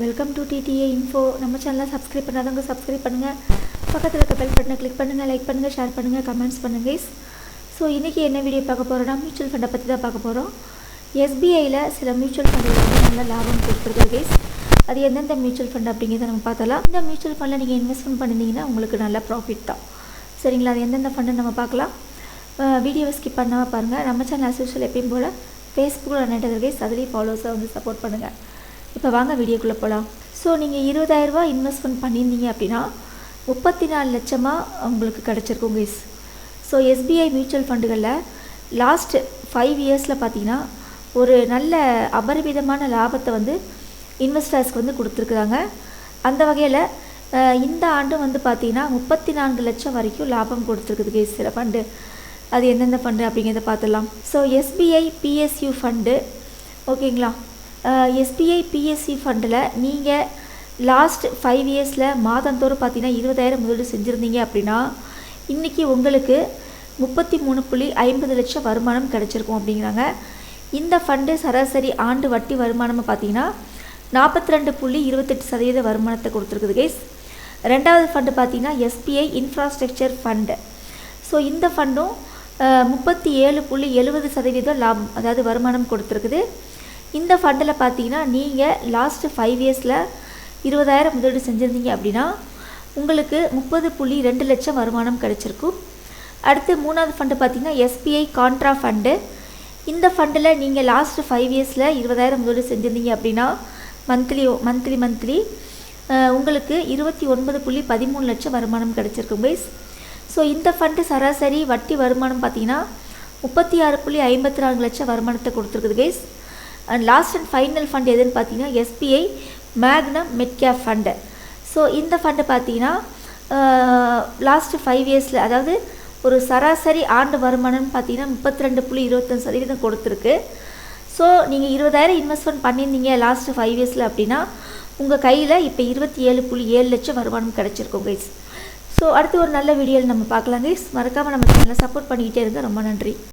Welcome to DTA info நம்ம சேனலை subscribe பண்ணாதவங்க சப்ஸ்கிரைப் பண்ணுங்கள் பக்கத்தில் இருக்க பெல் பட்டனை கிளிக் பண்ணுங்கள் லைக் பண்ணுங்கள் ஷேர் பண்ணுங்கள் கமெண்ட்ஸ் பண்ணுங்கள் கைஸ் ஸோ இன்றைக்கி என்ன வீடியோ பார்க்க போகிறோன்னா மியூச்சுவல் ஃபண்டை பற்றி தான் பார்க்க போகிறோம் எஸ்பிஐயில் சில மியூச்சுவல் ஃபண்டில் வந்து நல்ல லாபம் கொடுத்துருக்கு கைஸ் அது எந்தெந்த மியூச்சுவல் ஃபண்ட் அப்படிங்கிறத நம்ம பார்த்தலாம் இந்த மியூச்சுவல் ஃபண்டில் நீங்கள் இன்வெஸ்ட்மெண்ட் பண்ணியிருந்தீங்கன்னா உங்களுக்கு நல்ல ப்ராஃபிட் தான். சரிங்களா? அது எந்தெந்த ஃபண்டு நம்ம பார்க்கலாம். வீடியோவை ஸ்கிப் பண்ணாமல் பாருங்கள் நம்ம சேனல் அசோஷியல் எப்பயும் போல் ஃபேஸ்புக்கில் நெட்டது கைஸ் அதுலேயும் ஃபாலோஸாக வந்து சப்போர்ட் பண்ணுங்கள் இப்போ வாங்க வீடியோக்குள்ளே போகலாம் ஸோ நீங்கள் இருபதாயிரரூபா இன்வெஸ்ட்மெண்ட் பண்ணியிருந்தீங்க அப்படின்னா முப்பத்தி நாலு லட்சமாக உங்களுக்கு கிடச்சிருக்கும் guys so S B I mutual ஃபண்டுகளில் last five இயர்ஸில் பார்த்தீங்கன்னா ஒரு நல்ல அபரிமிதமான லாபத்தை வந்து இன்வெஸ்டர்ஸ்க்கு வந்து கொடுத்துருக்குறாங்க. அந்த வகையில் இந்த ஆண்டு வந்து பார்த்தீங்கன்னா முப்பத்தி நான்கு லட்சம் வரைக்கும் லாபம் கொடுத்துருக்குது கேஸ் சில ஃபண்டு அது எந்தெந்த ஃபண்டு அப்படிங்கிறத பார்த்துடலாம் so S B I P S U fund ஓகேங்களா S B I P S C ஃபண்டில் நீங்கள் லாஸ்ட் ஃபைவ் இயர்ஸில் மாதந்தோறும் பார்த்தீங்கன்னா இருபதாயிரம் முதலீடு செஞ்சுருந்தீங்க அப்படின்னா இன்றைக்கி உங்களுக்கு முப்பத்தி மூணு புள்ளி ஐம்பது லட்சம் வருமானம் கிடச்சிருக்கும் அப்படிங்கிறாங்க. இந்த ஃபண்டு சராசரி ஆண்டு வட்டி வருமானம் பார்த்தீங்கன்னா நாற்பத்தி ரெண்டு புள்ளி இருபத்தெட்டு சதவீத வருமானத்தை கொடுத்துருக்குது கைஸ் ரெண்டாவது ஃபண்டு பார்த்தீங்கன்னா எஸ்பிஐ இன்ஃப்ராஸ்ட்ரக்சர் ஃபண்டு ஸோ இந்த ஃபண்டும் முப்பத்தி ஏழு புள்ளி எழுபது சதவீதம் லாபம் அதாவது வருமானம் கொடுத்துருக்குது. இந்த ஃபண்டில் பார்த்தீங்கன்னா நீங்கள் லாஸ்ட்டு ஃபைவ் இயர்ஸில் இருபதாயிரம் முதலீடு செஞ்சுருந்தீங்க அப்படின்னா உங்களுக்கு முப்பது புள்ளி ரெண்டு லட்சம் வருமானம் கிடச்சிருக்கும். அடுத்து மூணாவது ஃபண்டு பார்த்திங்கன்னா எஸ்பிஐ கான்ட்ரா ஃபண்டு இந்த ஃபண்டில் நீங்கள் லாஸ்ட் ஃபைவ் இயர்ஸில் இருபதாயிரம் முதலீடு செஞ்சுருந்தீங்க அப்படின்னா மந்த்லி மந்த்லி மந்த்லி உங்களுக்கு இருபத்தி ஒன்பது புள்ளி பதிமூணு லட்சம் வருமானம் கிடச்சிருக்கும் பைஸ் ஸோ இந்த ஃபண்டு சராசரி வட்டி வருமானம் பார்த்தீங்கன்னா முப்பத்தி ஆறு புள்ளி ஐம்பத்தி நான்கு லட்சம் வருமானத்தை கொடுத்துருக்குது guys and last and final fund எதுன்னு பார்த்தீங்கன்னா S B I magnum midcap fund so இந்த ஃபண்டு பார்த்தீங்கன்னா லாஸ்ட்டு ஃபைவ் இயர்ஸில் அதாவது ஒரு சராசரி ஆண்டு வருமானம்னு பார்த்தீங்கன்னா முப்பத்தி ரெண்டு புள்ளி இருபத்தஞ்சு சதவீதம் கொடுத்துருக்கு. ஸோ நீங்கள் இருபதாயிரம் இன்வெஸ்ட்மெண்ட் பண்ணியிருந்தீங்க லாஸ்ட்டு ஃபைவ் இயர்ஸில் அப்படின்னா உங்கள் கையில் இப்போ இருபத்தி ஏழு புள்ளி ஏழு லட்சம் வருமானம் கிடச்சிருக்கும் கைஸ் ஸோ அடுத்து ஒரு நல்ல வீடியோவில் நம்ம பார்க்கலாம் கைஸ் மறக்காமல் நம்ம சேனலை சப்போர்ட் பண்ணிக்கிட்டே இருங்க. ரொம்ப நன்றி.